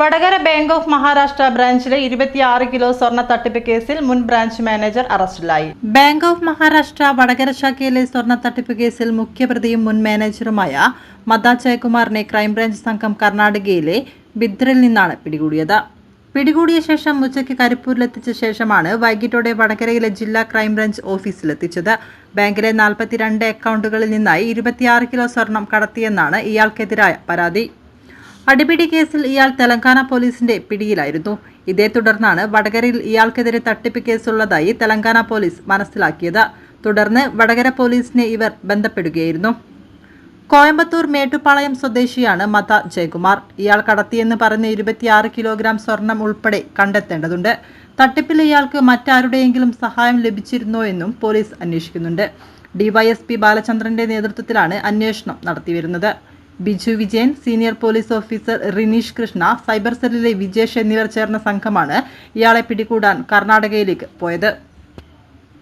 Vadakara bank of Maharashtra ബ്രാഞ്ചിലെ ഇരുപത്തിയാറ് kilo സ്വർണ തട്ടിപ്പ് കേസിൽ മുൻ ബ്രാഞ്ച് മാനേജർ അറസ്റ്റിലായി. ബാങ്ക് ഓഫ് മഹാരാഷ്ട്ര വടകര ശാഖയിലെ സ്വർണ തട്ടിപ്പ് കേസിൽ മുഖ്യപ്രതിയും മുൻ മാനേജറുമായ മദ ജയകുമാറിനെ ക്രൈംബ്രാഞ്ച് സംഘം കർണാടകയിലെ ബിദ്രിൽ നിന്നാണ് പിടികൂടിയത്. പിടികൂടിയ ശേഷം ഉച്ചയ്ക്ക് കരിപ്പൂരിലെത്തിച്ച ശേഷമാണ് വൈകിട്ടോടെ വടകരയിലെ ജില്ലാ ക്രൈംബ്രാഞ്ച് ഓഫീസിലെത്തിച്ചത്. ബാങ്കിലെ നാൽപ്പത്തിരണ്ട് അക്കൗണ്ടുകളിൽ നിന്നായി ഇരുപത്തിയാറ് കിലോ സ്വർണം കടത്തിയെന്നാണ് ഇയാൾക്കെതിരായ പരാതി. അടിപിടി കേസിൽ ഇയാൾ തെലങ്കാന പോലീസിന്റെ പിടിയിലായിരുന്നു. ഇതേ തുടർന്നാണ് വടകരയിൽ ഇയാൾക്കെതിരെ തട്ടിപ്പ് കേസുള്ളതായി തെലങ്കാന പോലീസ് മനസ്സിലാക്കിയത്. തുടർന്ന് വടകര പോലീസിനെ ഇവർ ബന്ധപ്പെടുകയായിരുന്നു. കോയമ്പത്തൂർ മേട്ടുപാളയം സ്വദേശിയാണ് മത ജയകുമാർ. ഇയാൾ കടത്തിയെന്ന് പറഞ്ഞ് ഇരുപത്തിയാറ് കിലോഗ്രാം സ്വർണം ഉൾപ്പെടെ കണ്ടെത്തേണ്ടതുണ്ട്. തട്ടിപ്പിൽ ഇയാൾക്ക് മറ്റാരുടെയെങ്കിലും സഹായം ലഭിച്ചിരുന്നോ എന്നും പോലീസ് അന്വേഷിക്കുന്നുണ്ട്. ഡിവൈഎസ്പി ബാലചന്ദ്രന്റെ നേതൃത്വത്തിലാണ് അന്വേഷണം നടത്തിവരുന്നത്. Biju Vijayan senior police officer Rineesh Krishna cyber സെല്ലിലെ വിജേഷ് എന്നിവർ ചേർന്ന സംഘമാണ് ഇയാളെ പിടികൂടാൻ കർണാടകയിലേക്ക് പോയത്.